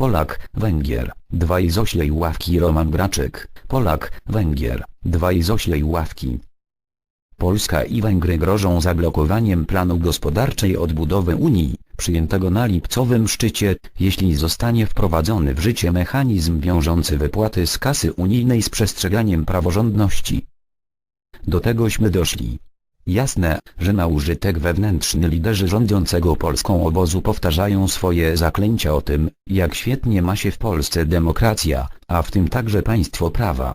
Polak, Węgier, dwaj z oślej ławki Roman Graczyk, Polak, Węgier, dwaj z oślej ławki. Polska i Węgry grożą zablokowaniem planu gospodarczej odbudowy Unii, przyjętego na lipcowym szczycie, jeśli zostanie wprowadzony w życie mechanizm wiążący wypłaty z kasy unijnej z przestrzeganiem praworządności. Do tegośmy doszli. Jasne, że na użytek wewnętrzny liderzy rządzącego Polską obozu powtarzają swoje zaklęcia o tym, jak świetnie ma się w Polsce demokracja, a w tym także państwo prawa.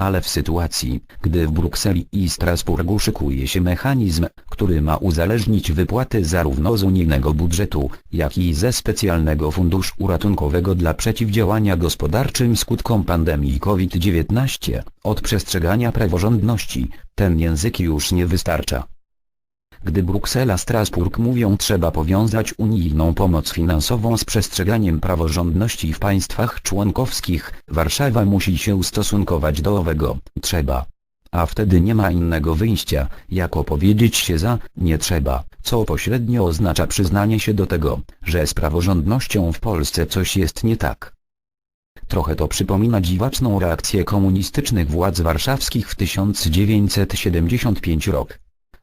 Ale w sytuacji, gdy w Brukseli i Strasburgu szykuje się mechanizm, który ma uzależnić wypłaty zarówno z unijnego budżetu, jak i ze specjalnego funduszu ratunkowego dla przeciwdziałania gospodarczym skutkom pandemii COVID-19, od przestrzegania praworządności, ten język już nie wystarcza. Gdy Bruksela Strasburg mówią trzeba powiązać unijną pomoc finansową z przestrzeganiem praworządności w państwach członkowskich, Warszawa musi się ustosunkować do owego, trzeba. A wtedy nie ma innego wyjścia, jak opowiedzieć się za, nie trzeba, co pośrednio oznacza przyznanie się do tego, że z praworządnością w Polsce coś jest nie tak. Trochę to przypomina dziwaczną reakcję komunistycznych władz warszawskich w 1975 rok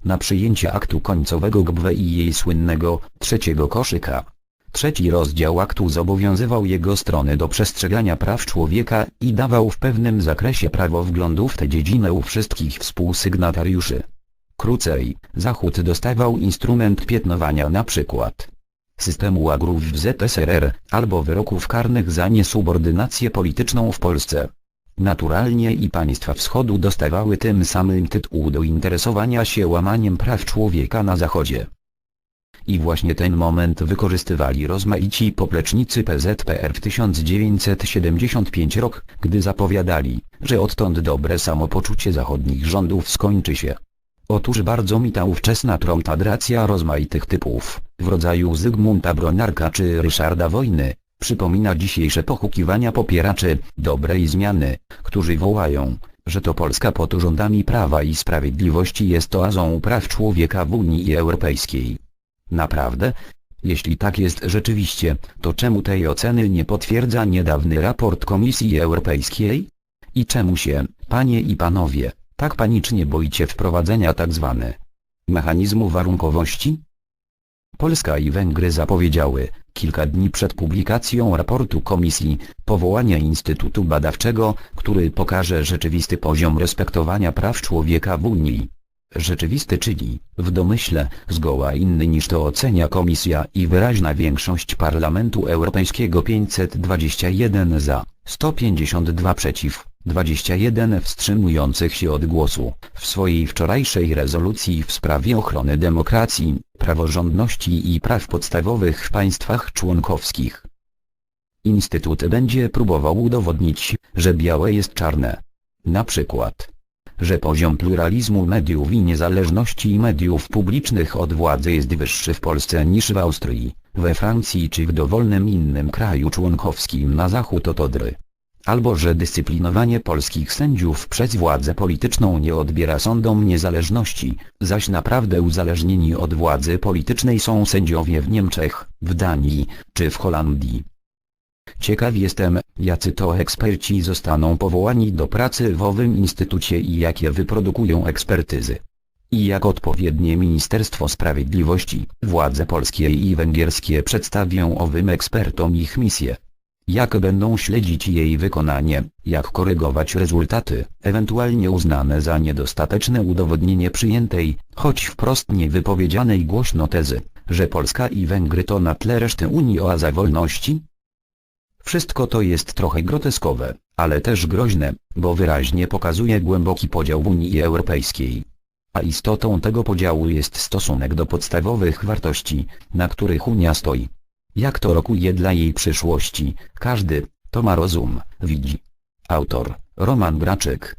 na przyjęcie aktu końcowego GBW i jej słynnego, trzeciego koszyka. Trzeci rozdział aktu zobowiązywał jego strony do przestrzegania praw człowieka i dawał w pewnym zakresie prawo wglądu w tę dziedzinę u wszystkich współsygnatariuszy. Krócej, Zachód dostawał instrument piętnowania na przykład systemu agrów w ZSRR, albo wyroków karnych za niesubordynację polityczną w Polsce. Naturalnie i państwa wschodu dostawały tym samym tytuł do interesowania się łamaniem praw człowieka na Zachodzie. I właśnie ten moment wykorzystywali rozmaici poplecznicy PZPR w 1975 rok, gdy zapowiadali, że odtąd dobre samopoczucie zachodnich rządów skończy się. Otóż bardzo mi ta ówczesna tromtadracja rozmaitych typów, w rodzaju Zygmunta Bronarka czy Ryszarda Wojny, Przypomina dzisiejsze pochukiwania popieraczy dobrej zmiany, którzy wołają, że to Polska pod rządami prawa i sprawiedliwości jest oazą praw człowieka w Unii Europejskiej. Naprawdę? Jeśli tak jest rzeczywiście, to czemu tej oceny nie potwierdza niedawny raport Komisji Europejskiej? I czemu się, panie i panowie, tak panicznie boicie wprowadzenia tzw. mechanizmu warunkowości? Polska i Węgry zapowiedziały, kilka dni przed publikacją raportu Komisji, powołanie Instytutu Badawczego, który pokaże rzeczywisty poziom respektowania praw człowieka w Unii. Rzeczywisty czyli, w domyśle, zgoła inny niż to ocenia Komisja i wyraźna większość Parlamentu Europejskiego 521 za, 152 przeciw. 21 wstrzymujących się od głosu, w swojej wczorajszej rezolucji w sprawie ochrony demokracji, praworządności i praw podstawowych w państwach członkowskich. Instytut będzie próbował udowodnić, że białe jest czarne. Na przykład, że poziom pluralizmu mediów i niezależności mediów publicznych od władzy jest wyższy w Polsce niż w Austrii, we Francji czy w dowolnym innym kraju członkowskim na zachód od Odry albo że dyscyplinowanie polskich sędziów przez władzę polityczną nie odbiera sądom niezależności, zaś naprawdę uzależnieni od władzy politycznej są sędziowie w Niemczech, w Danii, czy w Holandii. Ciekaw jestem, jacy to eksperci zostaną powołani do pracy w owym instytucie i jakie wyprodukują ekspertyzy. I jak odpowiednie Ministerstwo Sprawiedliwości, władze polskie i węgierskie przedstawią owym ekspertom ich misję jak będą śledzić jej wykonanie, jak korygować rezultaty, ewentualnie uznane za niedostateczne udowodnienie przyjętej, choć wprost niewypowiedzianej głośno tezy, że Polska i Węgry to na tle reszty Unii oaza wolności? Wszystko to jest trochę groteskowe, ale też groźne, bo wyraźnie pokazuje głęboki podział w Unii Europejskiej. A istotą tego podziału jest stosunek do podstawowych wartości, na których Unia stoi. Jak to rokuje dla jej przyszłości, każdy, kto ma rozum, widzi. Autor, Roman Graczyk